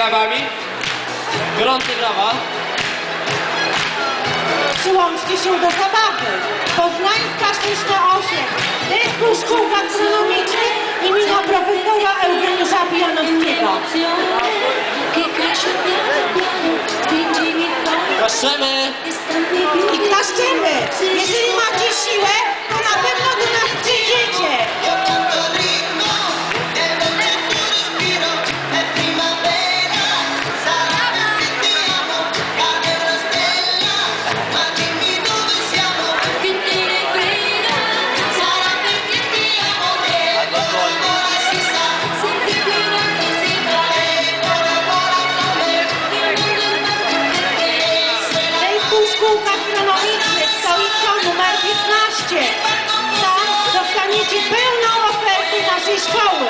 Arabami. Gorące brawa. Przyłączcie się do zabawy. Poznańska 608. Zespół Szkół Gastronomicznych imienia profesora Eugeniusza Pijanowskiego. Gaszymy! Follow.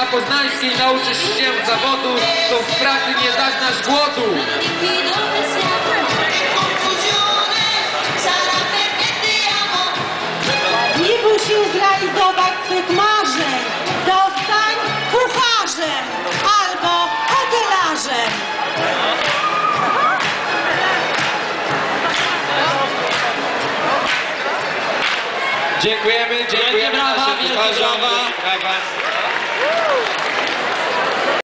na Poznańskiej nauczysz się zawodu, to w pracy nie zaznasz głodu. Nie bój się zrealizować swych marzeń. Zostań kucharzem albo hotelarzem. Dziękujemy, dziękujemy. Brawa, wielkie.